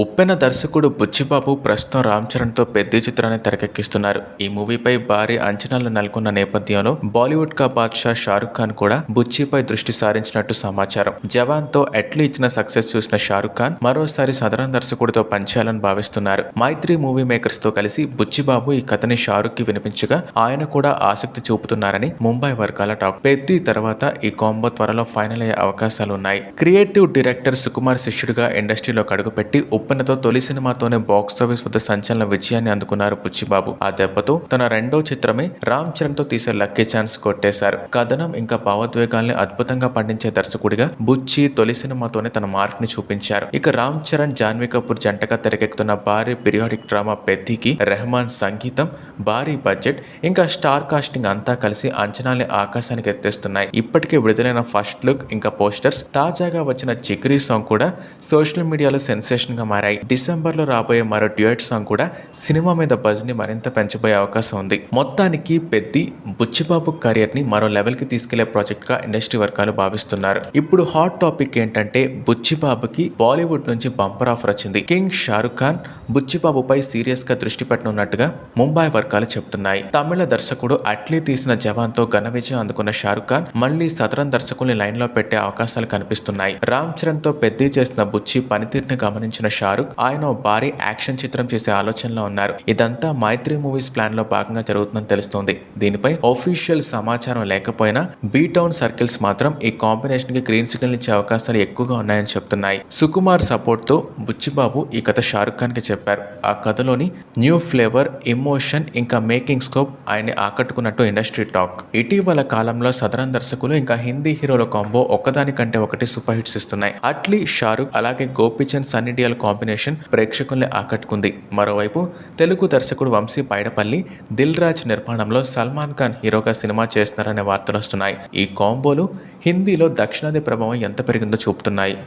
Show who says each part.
Speaker 1: ఉప్పెన దర్శకుడు బుచ్చిబాబు ప్రస్తుతం రామ్ చరణ్తో పెద్ద చిత్రాన్ని తెరకెక్కిస్తున్నారు. ఈ మూవీపై భారీ అంచనాలు నెలకొన్న నేపథ్యంలో బాలీవుడ్ కా బాద్షా షారుఖ్ ఖాన్ కూడా బుచ్చిపై దృష్టి సారించినట్టు సమాచారం. జవాన్తో ఎట్లు ఇచ్చిన సక్సెస్ చూసిన షారుఖ్ ఖాన్ మరోసారి సదరన్ దర్శకుడితో పనిచేయాలని భావిస్తున్నారు. మైత్రి మూవీ మేకర్స్తో కలిసి బుచ్చిబాబు ఈ కథని షారుఖ్కి వినిపించగా ఆయన కూడా ఆసక్తి చూపుతున్నారని ముంబై వర్గాల టాక్. పెద్ది తర్వాత ఈ కాంబో త్వరలో ఫైనల్ అయ్యే అవకాశాలు ఉన్నాయి క్రియేటివ్ డైరెక్టర్ సుకుమార్ శిష్యుడిగా ఇండస్ట్రీలోకి అడుగుపెట్టి ఉప్పెనతో తొలి సినిమాతోనే బాక్స్ ఆఫీస్ వద్ద సంచలన విజయాన్ని అందుకున్నారు పుచ్చిబాబు ఆ దెబ్బతో తన రెండో చిత్రమే రామ్ చరణ్తో తీసే లక్కీ ఛాన్స్ కొట్టేశారు. కథనం ఇంకా భావోద్వేగాల్ని అద్భుతంగా పండించే దర్శకుడిగా బుచ్చి తొలి సినిమాతోనే తన మార్క్ని చూపించారు. ఇక రామ్ చరణ్ జాన్వీ కపూర్ జంటగా తెరకెక్కుతున్న భారీ పీరియాడిక్ డ్రామా పెద్దికి రెహమాన్ సంగీతం భారీ బడ్జెట్ ఇంకా స్టార్ కాస్టింగ్ అంతా కలిసి అంచనాల్ని ఆకాశానికి ఎత్తేస్తున్నాయి. ఇప్పటికే విడుదలైన ఫస్ట్ లుక్ ఇంకా పోస్టర్స్ తాజాగా వచ్చిన చిక్రీ సాంగ్ కూడా సోషల్ మీడియాలో సెన్సేషన్గా మారాయి. డిసెంబర్లో రాబోయే మరో డ్యూయట్ సాంగ్ కూడా సినిమా మీద బజ్ని మరింత పెంచబోయే అవకాశం ఉంది. మొత్తానికి పెద్ది బుచ్చిబాబు కెరియర్ని మరో లెవెల్కి తీసుకెళ్ళే ప్రాజెక్ట్గా ఇండస్ట్రీ వర్గాలు భావిస్తున్నారు. ఇప్పుడు హాట్ టాపిక్ ఏంటంటే బుచ్చిబాబుకి బాలీవుడ్ నుంచి బంపర్ ఆఫర్ వచ్చింది. కింగ్ షారుఖ్ ఖాన్ బుచ్చిబాబుపై సీరియస్గా దృష్టి పెట్టనున్నట్టుగా ముంబై వర్గాలు చెప్తున్నాయి తమిళ దర్శకుడు అట్లీ తీసిన జవాన్తో ఘన విజయం అందుకున్న షారుఖ్ ఖాన్ మళ్ళీ సదరన్ దర్శకుల్ని లైన్లో పెట్టే అవకాశాలు కనిపిస్తున్నాయి. రామ్ చరణ్తో పెద్ద చేసిన బుచ్చి పనితీరుని గమనించిన షారుఖ్ ఆయన ఓ భారీ యాక్షన్ చిత్రం చేసే ఆలోచనలో ఉన్నారు. ఇదంతా మైత్రి మూవీస్ ప్లాన్లో భాగంగా జరుగుతుందని తెలుస్తోంది. దీనిపై ఒఫీషియల్ సమాచారం లేకపోయినా బీ టౌన్ సర్కిల్స్ మాత్రం ఈ కాంబినేషన్కి గ్రీన్ సిగ్నల్ ఇచ్చే అవకాశాలు ఎక్కువగా ఉన్నాయని చెప్తున్నాయి. సుకుమార్ సపోర్ట్తో బుచ్చిబాబు ఈ కథ షారుఖ్ ఖాన్కి చెప్పారు. ఆ కథలోని న్యూ ఫ్లేవర్ ఎమోషన్ ఇంకా మేకింగ్ స్కోప్ ఆయన్ని ఆకట్టుకున్నట్టు ఇండస్ట్రీ టాక్ ఇటీవల కాలంలో సదరన్ దర్శకులు ఇంకా హిందీ హీరోల కాంబో ఒకదానికంటే ఒకటి సూపర్ హిట్స్ ఇస్తున్నాయి. అట్లీ షారుఖ్ అలాగే గోపిచంద్ సన్నీ డియల్ కాంబినేషన్ ప్రేక్షకుల్ని ఆకట్టుకుంది. మరోవైపు తెలుగు దర్శకుడు వంశీ పైడపల్లి దిల్ రాజ్ నిర్మాణంలో సల్మాన్ ఖాన్ హీరోగా సినిమా చేస్తున్నారనే వార్తలు వస్తున్నాయి ఈ కాంబోలు హిందీలో దక్షిణాది ప్రభావం ఎంత పెరిగిందో చూపుతున్నాయి.